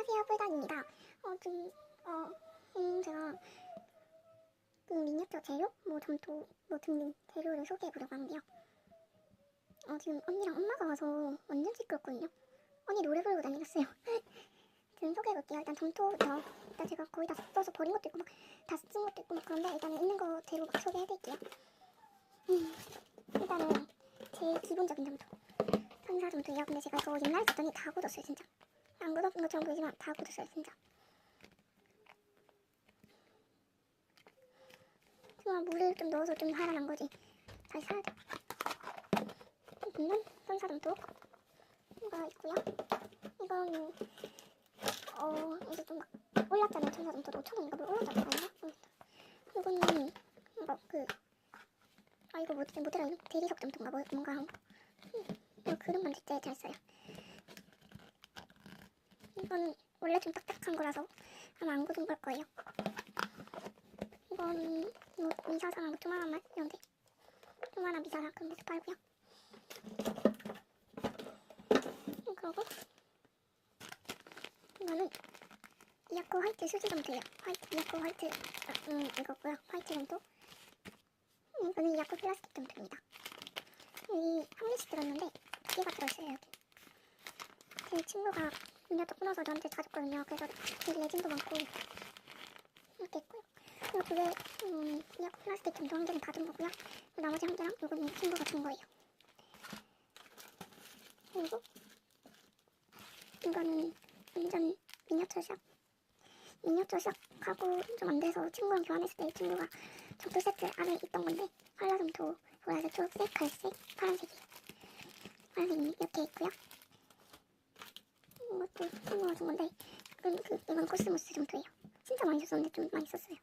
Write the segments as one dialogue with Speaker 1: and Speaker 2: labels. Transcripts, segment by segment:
Speaker 1: 안녕하세요, 뿔단입니다. 어, 지금, 어, 음, 제가 그 미니어처 재료, 뭐 점토, 뭐 등등 재료를 소개해보려고 하는데요. 어, 지금 언니랑 엄마가 와서 완전 시끄럽거든요. 언니 노래 부르고 다니겠어요. 지금 소개해볼게요. 일단 점토부터, 일단 제가 거의 다 써서 버린 것도 있고, 막 다 쓴 것도 있고, 막 그런데 일단은 있는 거 재료 막 소개해드릴게요. 음, 일단은 제일 기본적인 점토. 천사 점토예요. 근데 제가 이거 옛날에 썼더니 다 굳었어요, 진짜. 안 굳었던 것처럼 보이지만 다 굳었어요 진짜. 정말 물을 좀 넣어서 좀 살아난 거지. 다시 살아야 돼. 분단 선사름도 이거 있고요. 이거는 어 이제 좀 막 올랐잖아요 천사름도. 5천원인가 뭐 올랐잖아요. 이거는 이거 그아 이거 뭐더라 이거 대리석 점토인가 뭐, 뭔가. 음, 이거 그릇 만들 때잘 써요 이건 원래 좀 딱딱한 거라서 아마 안 굳은 걸 거예요. 이건 뭐 미사상 뭐 조만한 말 이런데 조만한 미사상 그런 데서 팔고요. 그리고 이거는 이아코 화이트 수지 점토예요. 화이트 이아코 화이트 아, 음 이거고요. 화이트 점토. 이거는 이아코 플라스틱 점토입니다. 여기 한 개씩 들었는데 두 개가 들었어요 여기. 제 친구가 미니어처 끊어서 저한테 사줬거든요. 그래서 되게 레진도 많고 이렇게 있고요. 그리고 그게 음, 그냥 플라스틱 점토 한 개는 받은 거고요. 나머지 한 개랑 이거는 친구가 준 거예요. 그리고 이거는 완전 미니어처 샵. 미니어처 샵하고 좀 안 돼서 친구랑 교환했을 때 친구가 점토 세트 안에 있던 건데 한라 점토 보라색, 초록색, 갈색, 파란색이 파란색이 이렇게 있고요. 이것도 친구가 준 건데 그, 그, 이건 코스모스 점토예요. 진짜 많이 썼는데 좀 많이 썼어요.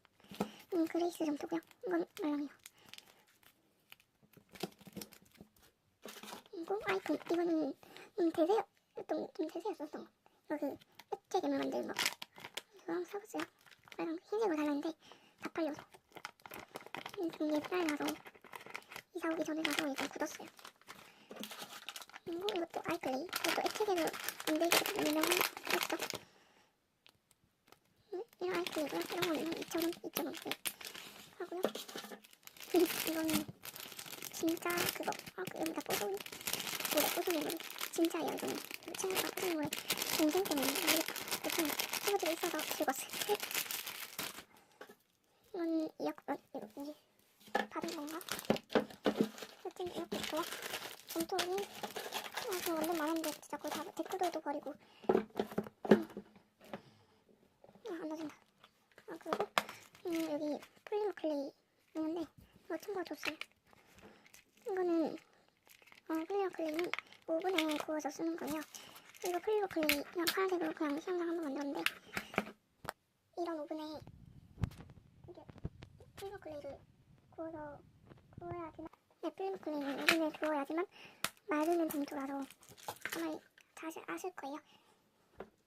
Speaker 1: 이건 그레이스 점토고요. 이건 말랑이요. 그리고 아이콘 이거는 음, 대세였던 좀 대세였었던 거. 이거 그 액체괴물 만드는 거. 이거 한번 사봤어요. 빨강 흰색으로 달랐는데 다 팔려서 음, 좀 옛날 나서 이사 오기 전에 나서 이거 굳었어요. 그리고 이것도 아이클레이 이것도 액체괴물 만들기 유명했죠. 음, 이런 아이클레이고요. 이런 거는 2,000원, 2,000원 하고요. 이거는 진짜 그거. 아그 여기다 뽀송이. 뭐래 뽀송이 뭐래 진짜예요 이거는. 그 친구가 뽀송이. 뭐래 동생 때문에. 여튼 친구들이. 있어서 즐거웠어요 이건 이약 이거 이게 받은 건가? 여튼 이렇게 있고요 점토는 아, 저 완전 많은데 진짜 거의 다 데코들도 버리고 음. 아안 넣어진다 아 그리고 음, 여기 폴리머 클레이 있는데 이거 친구가 줬어요 이거는 어, 폴리머 클레이는 오븐에 구워서 쓰는 거예요 이거 폴리머 클레이 그냥 파란색으로 그냥 시험장 한번 만들었는데 이런 오븐에 이게 폴리머 클레이를 구워서 구워야지만 네 폴리머 클레이는 오븐에 구워야지만 마르는 점토라서 아마 다시 아실 거예요.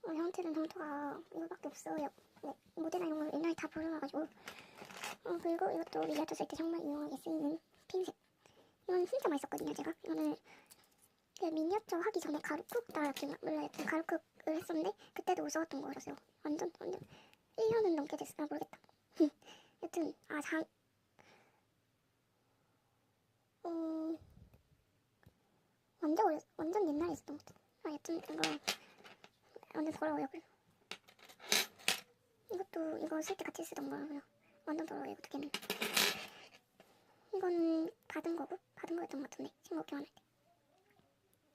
Speaker 1: 어, 형태는 점토가 이거밖에 없어요. 네, 모델나 이런 걸 옛날에 다 버려놔가지고. 어, 그리고 이것도 미니어처 쓸때 정말 유용하게 쓰이는 핀셋. 이건 진짜 맛있었거든요, 제가. 이거는 그 미니어처 하기 전에 가루쿡 따라했나? 몰라, 여튼 가루쿡을 했었는데 그때도 무서웠던 거라서요. 완전, 완전 1년은 넘게 됐으나 모르겠다. 여튼, 아, 장, 음, 완전 오래, 완전 옛날에 있었던 것 같아. 아, 여튼 이거 완전 더러워요. 그래서. 이것도 이거 쓸 때 같이 쓰던 거라고요. 완전 더러워요. 이거 두 개는. 이건 받은 거고 받은 거였던 것 같은데 친구 교환할 때.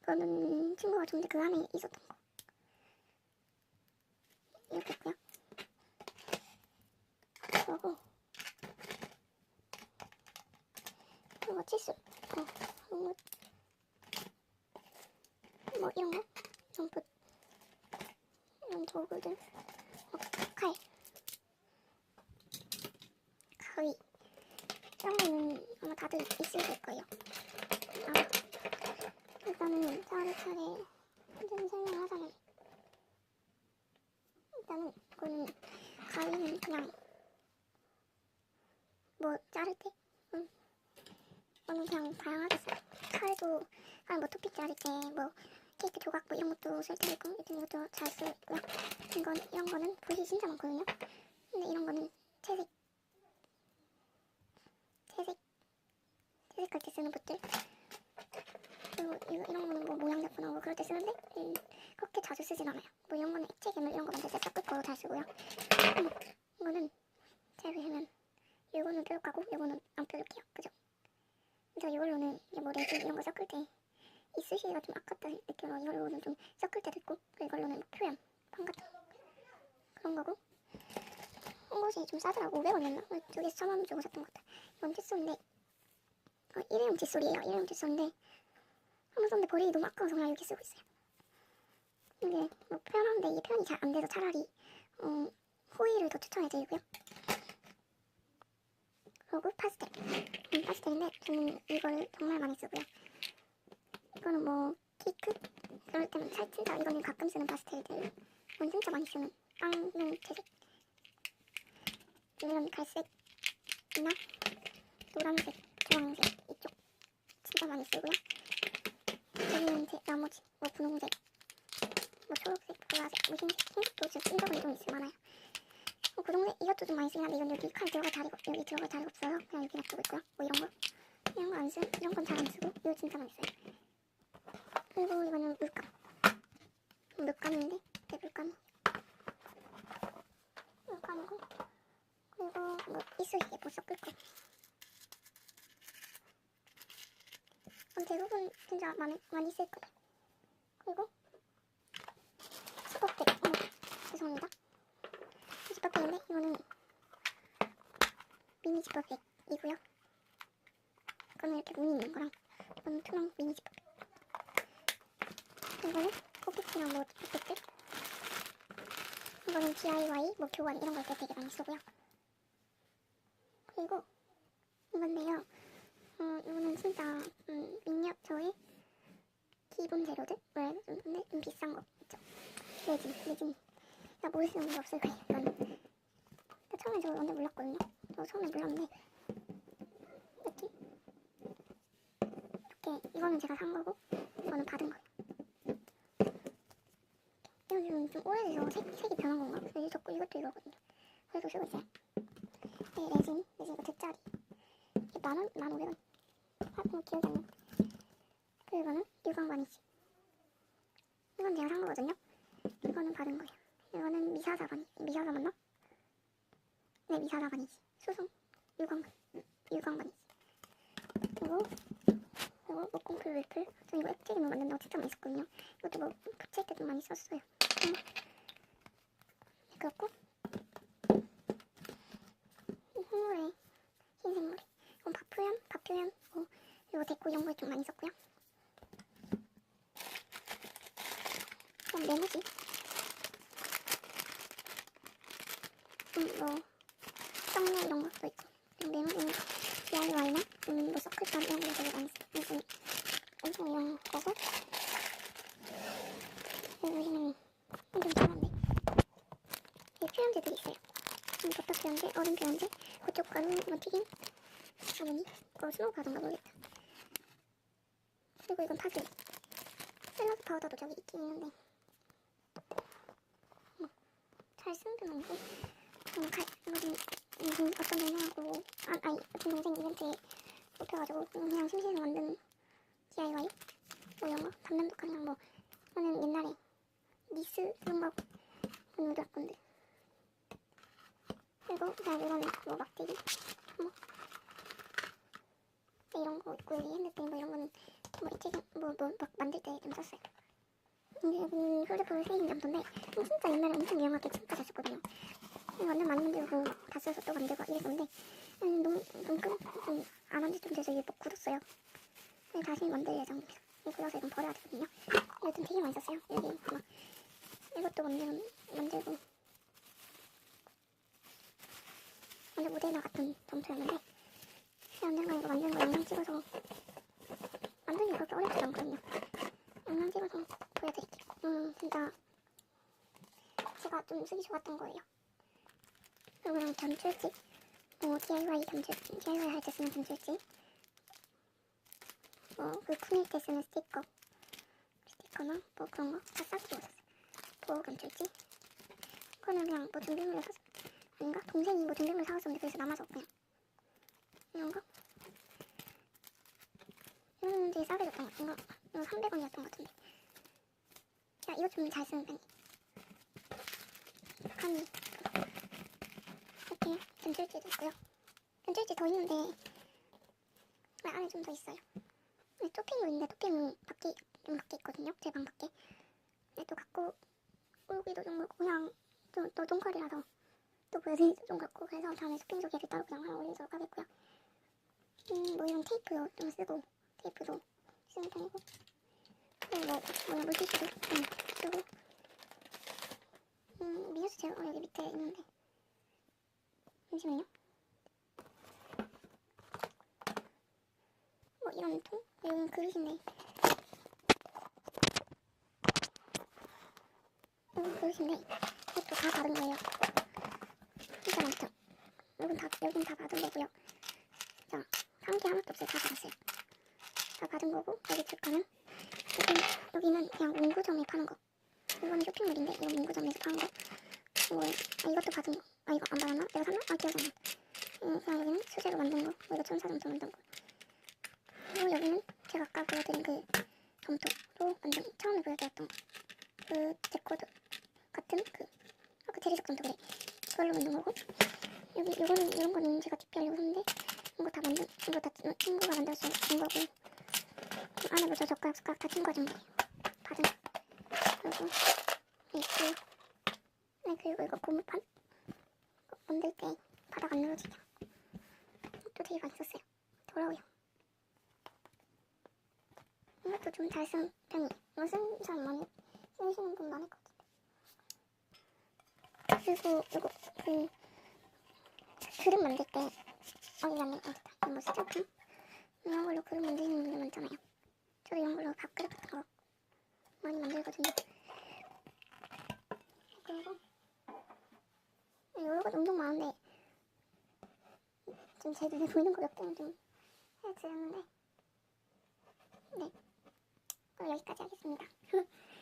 Speaker 1: 이거는 친구가 줬는데 그 안에 있었던 거. 이렇게 있고요. 그리고 이거 치수. 어, 이거 뭐 이런 거, 붓, 이런 도구들, 어, 칼, 가위 이런 거는 아마 다들 있을 거예요. 아, 일단은 차례차례 좀 설명하자면 일단은 이거는 가위는 그냥 뭐 자를 때, 음, 이거는 그냥 다양하게 써요. 칼도 그냥 뭐 토픽 자를 때, 뭐 케이크 조각 뭐 이런 것도 쓸 때도 있고 일단 이것도 잘 쓰고요. 이건 이런 거는 붓이 진짜 많거든요. 근데 이런 거는 채색 채색할 때 쓰는 붓들 그리고 이거, 이런 거는 뭐 모양 잡고 나오고 그럴 때 쓰는데 음, 그렇게 자주 쓰진 않아요. 뭐 이런 거는 액체 괴물 이런 거 만들 때 섞을 거로 잘 쓰고요. 음, 이거는 제가 보시면 이거는 뾰족하고 이거는 안 뾰족해요. 그죠? 그래서 이걸로는 뭐 레진 이런 거 섞을 때 이쑤시개가 좀 아깝다 느껴서 이걸로는 좀 섞을 때도 있고 이걸로는 뭐 표현, 판 같은 거 그런 거고 한 곳이 좀 싸더라고 500원이었나? 두 개에서 1000원 주고 샀던 것 같아 이건 어, 일회용 칫솔이에요. 일회용 칫솔인데 한번 썼는데 버리기 너무 아까워서 그냥 이렇게 쓰고 있어요. 이게 뭐 표현하는데 이게 표현이 잘 안 돼서 차라리 어, 호일을 더 추천해드리고요. 그리고 파스텔. 음, 파스텔인데 저는 이걸 정말 많이 쓰고요. 이거는 뭐 케이크? 그럴 때는 살 진짜 이거는 가끔 쓰는 파스텔들. 이건 진짜 많이 쓰는 빵용 채색 이런 갈색이나 노란색, 주황색 진짜 많이 쓰고요. 여기는 제 나머지 뭐 분홍색, 뭐 초록색, 보라색, 뭐 흰색, 흰색도 지금 쓴 적은 좀 있을 많아요. 뭐 구동색 이것도 좀 많이 쓰긴 한데 이건 여기 칼 들어갈 자리가 여기 들어갈 자리가 없어서 그냥 여기 놔두고 있고요. 뭐 이런 거? 이런 거 안 쓰, 이런 건 잘 안 쓰고 이거 진짜 많이 써요. 그리고 이거는 물감. 물감인데 네 물감. 물감이고 그리고 뭐 이쑤시개 뭐 섞을 거 그럼 대부분 진짜 많이, 많이 쓸 거예요. 그리고 스포백 어머 죄송합니다. 지퍼백인데 이거는 미니 지퍼백이고요. 이거는 이렇게 무늬 있는 거랑 이거는 투명 미니 지퍼백 이거는 포켓이랑 뭐 포켓들 이거는 DIY 뭐 교환 이런 걸때 되게 많이 쓰고요. 그리고 이건데요 어 이거는 진짜 음, 미니어처의 기본 재료들 왜 근데 좀 비싼 거 있죠? 레진 레진 나 모르시는 분 없을 거예요 이거는. 근데 처음에 저 완전 몰랐거든요? 저 처음에 몰랐는데. 이렇게. 이렇게. 이거는 제가 산 거고 이거는 받은 거예요. 이거 지금 좀 오래돼서 색, 색이 변한 건가? 그래서 자꾸 이것도 이거거든요. 그래서 쓰고 있어요. 네, 레진, 레진 이거 대짜리. 이게 만 원, 만 오백 원. 아, 뭐 기억이 안 나. 그리고 이거는 유광 바니지. 이건 제가 산 거거든요. 이거는 받은 거예요. 이거는 미사사 바니, 미사사 맞나? 네, 미사사 바니지. 수성, 유광, 유광 바니지. 그리고 그리고 목공풀 물풀. 전 이거 액체기물 만든다고 많이 썼거든요. 이것도 뭐 붙일 때도 많이 썼어요. 음. 네, 그렇고 홍물에 흰색물에 이건 밥표현, 밥표현 뭐 그리고 데코 이런 거에 좀 많이 썼고요. 그럼 메모지. 음, 뭐 떡면 이런 것도 있고 그리고 메모지는 DIY나? 음, 뭐 서클감 이런 거 되게 많이 써요. 엄청 이런 거고 여기 보시면 좀 작은데. 여기 표현제들이 있어요. 음, 버터 표현제, 얼음 표현제 그쪽 거는 뭐 튀김? 가보니? 그거 스노우 파우더인가 모르겠다. 그리고 이건 파슬리. 샐러드 파우더도 저기 있긴 있는데 뭐, 잘 쓰는 편 아니고 음, 갈, 무슨 무슨 어떤 동생하고 아, 아니 어떤 동생 이벤트에 뽑혀가지고 그냥 심심해서 만든 DIY 뭐 이런 거? 담담독한 뭐 저는 옛날에 니스 그런 거 보는 건데. 그리고 그냥 이거는 뭐 막대기? 뭐? 네, 이런 거 있고 여기 핸드페인 뭐 이런 거는 뭐 액체기 뭐뭐 막 만들 때 좀 썼어요 근데 여기 휴대폰 세인 점도인데 진짜 옛날에 엄청 유명하게 진짜 잘 썼거든요. 완전 많이 만들고 다 써서 또 만들고 이랬었는데 음, 너무 좀 끈, 좀안 한지 좀 돼서 이게 뭐 굳었어요. 네, 다시 만들 예정입니다. 굳어서 이건 버려야 되거든요. 여튼 되게 많이 썼어요. 여기 막 이것도 만들, 만들고 완전 모델나 같은 점토였는데 언젠가 이거 만드는 거 영상 찍어서 게 그렇게 어렵지 않거든요. 영상 찍어서 보여드릴게요 음 진짜 제가 좀 쓰기 좋았던 거예요 그리고 점출지 뭐 DIY 점출 DIY 할 때 쓰는 점출지 뭐그 쿠밀 때 쓰는 스티커 스티커 스티커나 뭐 그런 거 다 싸가지고 샀어요. 보호감 줄지. 이거는 그냥 뭐 준비물로 샀어. 아닌가? 동생이 뭐 준비물 사왔었는데 그래서 남아서 그냥 이런 거. 이거는 되게 싸게 줬던 거. 이거 300원이었던 것 같은데. 야 이거 좀잘 쓰는 편이. 칸이 이렇게 전줄지도 있고요. 전줄지 더 있는데 아, 안에 좀 더 있어요. 네, 토핑도 있는데 토핑은 밖에 좀 밖에 있거든요. 제 방 밖에. 네, 또 갖고 오기도 좀 그냥 좀또 똥컬이라서 또 보여드리기도 좀 그렇고 그래서 다음에 쇼핑 소개를 따로 그냥 하나 올리도록 하겠고요. 음, 뭐 이런 테이프도 좀 쓰고 테이프도 쓰는 편이고 뭐 뭐냐 물티슈도 좀 쓰고 음, 제가 어, 여기 밑에 있는데 잠시만요. 뭐 이런 통? 여기는 그릇인데 이건 그릇인데 이것도 다 받은 거예요. 진짜 많죠? 여긴 다, 여긴 다 받은 거고요. 자, 한개 하나도 없어요. 다 받았어요. 다 받은 거고 여기 줄 거는 여기는, 여기는 그냥 문구점에 파는 거. 이거는 쇼핑몰인데 이거 문구점에서 파는 거. 뭐, 아, 이것도 받은 거. 아 이거 안 받았나? 내가 샀나? 아 기억이 안 나. 음, 그냥 여기는 수제로 만든 거. 뭐 이거 천사점에서 만든 거. 그리고 여기는 제가 아까 보여드린 그 점토로 만든 처음에 보여드렸던 거. 그 데코드 같은 그 아까 대리석 점토 그래. 그걸로 만든 거고. 여기 이거는 이런 거는 제가 TP하려고 샀는데 이거 다 만든 이거 다 친구가 만들어서 준 거고. 안에 뭐저 젓가락 숟가락 다 친구가 준 거예요. 받은 거. 그리고 네 있고요. 네 그리고 이거 고무판 이거 만들 때 바닥 안 늘어지게 또 되게 썼어요. 더러워요. 이것도 좀 잘 쓴 편이에요. 이거 쓴 사람 많이 쓰시는 분 많을 것 같아요. 그리고 이거 그 그림 만들 때 어디 가면 아, 뭐 스타품 이런 걸로 만드시는 분들 많잖아요. 저도 이런 걸로 밥그릇 같은 거 만들거든요. 그리고 네, 여러 가지 엄청 많은데 지금 제 눈에 보이는 거 몇 개는 좀 해드렸는데 네 그럼 여기까지 하겠습니다.